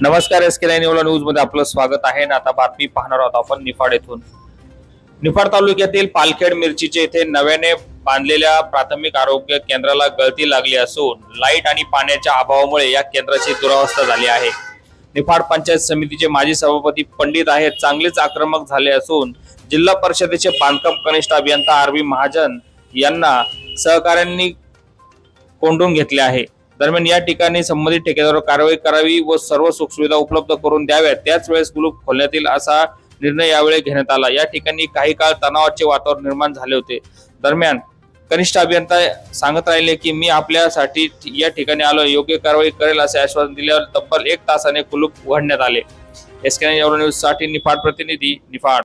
नमस्कार S K nine न्यूजमध्ये आपलं स्वागत आहे ना आता बातमी पाहणार आहोत आपण निफाड येथून. निफाड तालुक्यातील पालखेड मिरचीचे येथे नव्याने बांधलेल्या प्राथमिक आरोग्य केंद्राला गळती लागली असून लाइट आणि पाण्याच्या अभावामुळे या केंद्राची दुरावस्था झाली आहे. निफाड पंचायत समितीचे माजी सभापती पंडित आहेत चांगलेच आक्रमक झाले असून जिल्हा परिषदेचे बांधकाम कनिष्ठ अभियंता आर महाजन यांना सहकाऱ्यांनी कोंडून घेतले आहे. दरम्यान या ठिकाणी संबंधित ठेकेदारावर कारवाई करावी व सर्व सुखसुविधा उपलब्ध करून द्याव्यात. त्याच वेळेस कुलूप खोलण्यात येईल असा निर्णय यावेळी घेण्यात आला. या ठिकाणी काही काळ तणावाचे वातावरण निर्माण झाले होते. दरम्यान कनिष्ठ अभियंता सांगत राहिले की मी आपल्यासाठी या ठिकाणी आलो योग्य कारवाई करेल असे आश्वासन दिल्यावर तब्बल एक तासाने कुलूप उघडण्यात आले. एसके न्यूजसाठी निफाड प्रतिनिधी निफाड.